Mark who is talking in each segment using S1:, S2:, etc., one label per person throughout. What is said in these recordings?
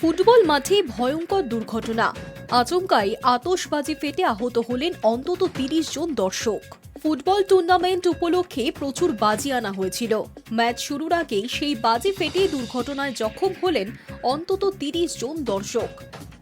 S1: Football মাঠে ভয়ঙ্কর দুর্ঘটনা। আচমকাই আতশবাজি ফেটে আহত হলেন অন্তত তিরিশ জন দর্শক। ফুটবল টুর্নামেন্ট উপলক্ষে প্রচুর বাজি আনা হয়েছিল। ম্যাচ শুরুর আগেই সেই বাজি ফেটে দুর্ঘটনায় জখম হলেন অন্তত তিরিশ জন দর্শক।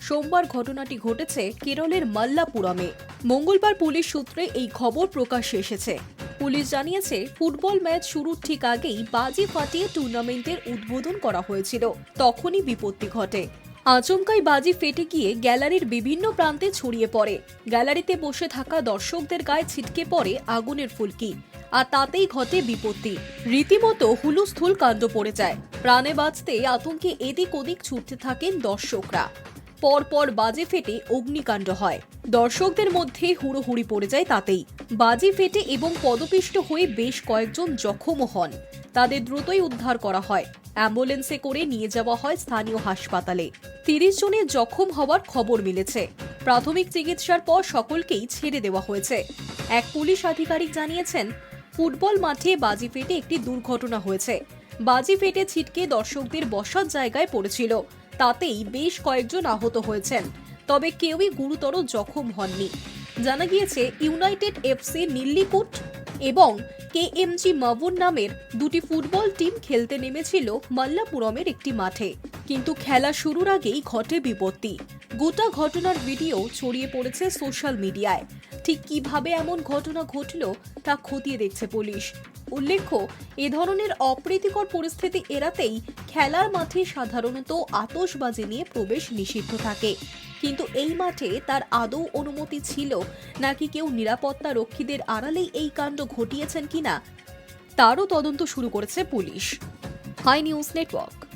S1: সোমবার ঘটনাটি ঘটেছে কেরলের মাল্লাপুরমে। মঙ্গলবার পুলিশ সূত্রে এই খবর প্রকাশ্যে এসেছে। পুলিশ জানিয়েছে, ফুটবল ম্যাচ শুরুর ঠিক আগেই বাজি ফাটিয়ে টুর্নামেন্টের উদ্বোধন করা হয়েছিল। তখনই বিপত্তি ঘটে। আচমকাই বাজি ফেটে গিয়ে গ্যালারির বিভিন্ন প্রান্তে ছড়িয়ে পড়ে। গ্যালারিতে বসে থাকা দর্শকদের গায়ে ছিটকে পড়ে আগুনের ফুলকি। আর তাতেই ঘটে বিপত্তি। রীতিমতো হুলুস্থুল কাণ্ড পড়ে যায়। প্রাণে বাঁচতে আতঙ্কে এদিক ওদিক ছুটতে থাকেন দর্শকরা। পরপর বাজে ফেটে অগ্নিকাণ্ড হয়। দর্শকদের মধ্যে হুড়োহুড়ি পড়ে যায় তাতেই। বাজি ফেটে এবং পদপিষ্ট হয়ে বেশ কয়েকজন জখমও হন। তাদের দ্রুতই উদ্ধার করা হয়। অ্যাম্বুলেন্সে করে নিয়ে যাওয়া হয় স্থানীয় হাসপাতালে। তিরিশ জনের জখম হওয়ার খবর মিলেছে। প্রাথমিক চিকিৎসার পর সকলকেই ছেড়ে দেওয়া হয়েছে। এক পুলিশ আধিকারিক জানিয়েছেন, ফুটবল মাঠে বাজি ফেটে একটি দুর্ঘটনা হয়েছে। বাজি ফেটে ছিটকে দর্শকদের বসার জায়গায় পড়েছিল। তাতেই বেশ কয়েকজন আহত হয়েছেন, তবে কেউই গুরুতর জখম হননি। জানা গিয়েছে, ইউনাইটেড এফসি নীল্লিকুট এবং কেএমজি মাবুর নামের দুটি ফুটবল টিম খেলতে নেমেছিল মাল্লাপুরমের একটি মাঠে। কিন্তু খেলা শুরুর আগেই ঘটে বিপত্তি। গোটা ঘটনার ভিডিও ছড়িয়ে পড়েছে সোশ্যাল মিডিয়ায়। ঠিক কীভাবে এমন ঘটনা ঘটল তা খতিয়ে দেখছে পুলিশ। উল্লেখ্য, এ ধরনের অপ্রীতিকর পরিস্থিতি এড়াতেই খেলার মাঠে সাধারণত আতশবাজি নিয়ে প্রবেশ নিষিদ্ধ থাকে। কিন্তু এই মাঠে তার আদৌ অনুমতি ছিল নাকি কেউ নিরাপত্তা রক্ষীদের আড়ালেই এই কাণ্ড ঘটিয়েছেন কিনা, তারও তদন্ত শুরু করেছে পুলিশ। High news network.